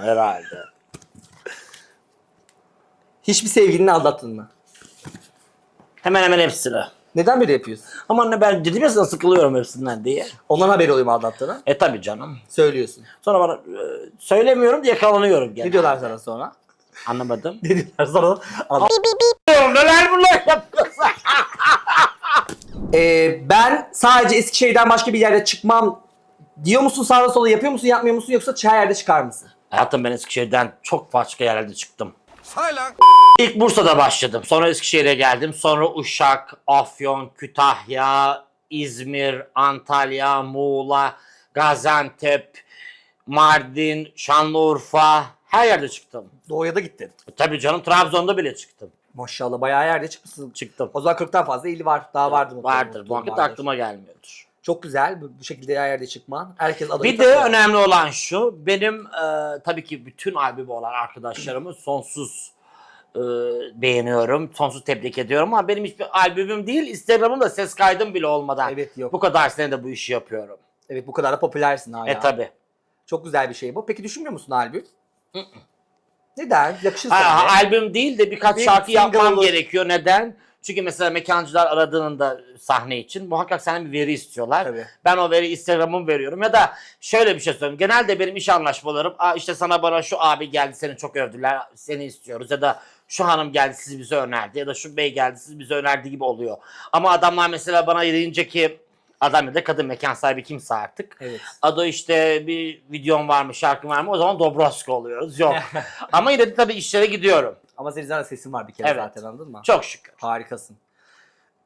Herhalde. Hiçbir sevgilini aldattın mı? Hemen hemen hepsini. Neden böyle yapıyorsun? Ama anne ben dedim ya sana sıkılıyorum hepsinden diye. Ondan haberi oluyor mu aldattığını? E tabi canım. Söylüyorsun. Sonra bana e, söylemiyorum diye yakalanıyorum gene. Ne diyorlar sana sonra? Anlamadım. Ne diyorlar sana? Diyorum neler bunlar yapıyorsun? Ee, ben sadece Eskişehir'den başka bir yerde çıkmam diyor musun sağda sola yapıyor musun yapmıyor musun yoksa her yerde çıkar mısın? Hayatım ben Eskişehir'den çok başka yerlerde çıktım. Say lan. İlk Bursa'da başladım. Sonra Eskişehir'e geldim. Sonra Uşak, Afyon, Kütahya, İzmir, Antalya, Muğla, Gaziantep, Mardin, Şanlıurfa. Her yerde çıktım. Doğuya da gittin. Tabii canım Trabzon'da bile çıktım. Maşallah bayağı yerde çıkmışsın. Çıktım. O zaman 40'tan fazla ili var. Daha vardır muhtemelen. Vardır. Bu aklıma gelmiyordur. Çok güzel bu, bu şekilde her yerde çıkman. Herkes adayı Bir de tanıyor. önemli olan şu, benim e, tabii ki bütün albümü olan arkadaşlarımı sonsuz e, beğeniyorum, sonsuz tebrik ediyorum ama benim hiçbir albümüm değil, Instagram'ımda ses kaydım bile olmadan Evet yok. bu kadar senede bu işi yapıyorum. Evet bu kadar da popülersin hala. E tabii. Çok güzel bir şey bu. Peki düşünmüyor musun albüm? Neden? Yakışır sana. ha, albüm değil de birkaç Bir şarkı single yapmam olur. gerekiyor. Neden? Çünkü mesela mekancılar aradığında sahne için muhakkak senden bir veri istiyorlar. Tabii. Ben o veri Instagram'ım veriyorum. Ya da şöyle bir şey söyleyeyim. Genelde benim iş anlaşmalarım Aa işte sana bana şu abi geldi seni çok övdüler seni istiyoruz ya da şu hanım geldi siz bize önerdi ya da şu bey geldi siz bize önerdi gibi oluyor. Ama adamlar mesela bana deyince ki adam ya da kadın mekan sahibi kimse artık. Evet. Ado işte bir videom var mı şarkım var mı o zaman Dobroska oluyoruz. Yok. Ama yine de tabii işlere gidiyorum. Ama senin zaten sesin var bir kere Evet. zaten anladın mı? Çok şükür. Harikasın.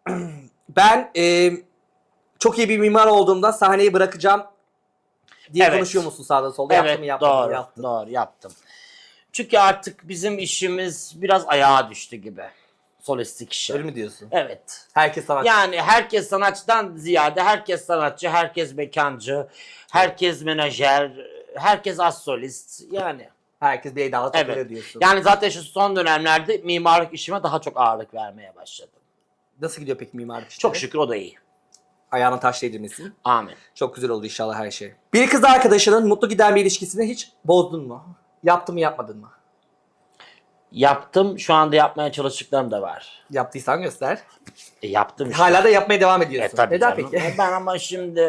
ben e, çok iyi bir mimar olduğumda sahneyi bırakacağım diye Evet. konuşuyor musun sağda solda? Yaptın Evet mı doğru, Yaptın. doğru yaptım. Çünkü artık bizim işimiz biraz ayağa düştü gibi. Solistik işi. Öyle mi diyorsun? Evet. Herkes sanatçı. Yani herkes sanatçıdan ziyade herkes sanatçı, herkes mekancı, herkes menajer, herkes az solist. Yani Herkes bir Eda'la takılıyor evet. diyorsun. Yani zaten şu son dönemlerde mimarlık işime daha çok ağırlık vermeye başladım. Nasıl gidiyor peki mimarlık işleri? Çok şükür o da iyi. Ayağına taş değdirmesin. Amin. Çok güzel oldu inşallah her şey. Bir kız arkadaşının mutlu giden bir ilişkisini hiç bozdun mu? Yaptın mı yapmadın mı? Yaptım. Şu anda yapmaya çalıştıklarım da var. Yaptıysan göster. E, yaptım işte. Hala da yapmaya devam E ediyorsun. tabii Neden canım. peki? E, ben ama şimdi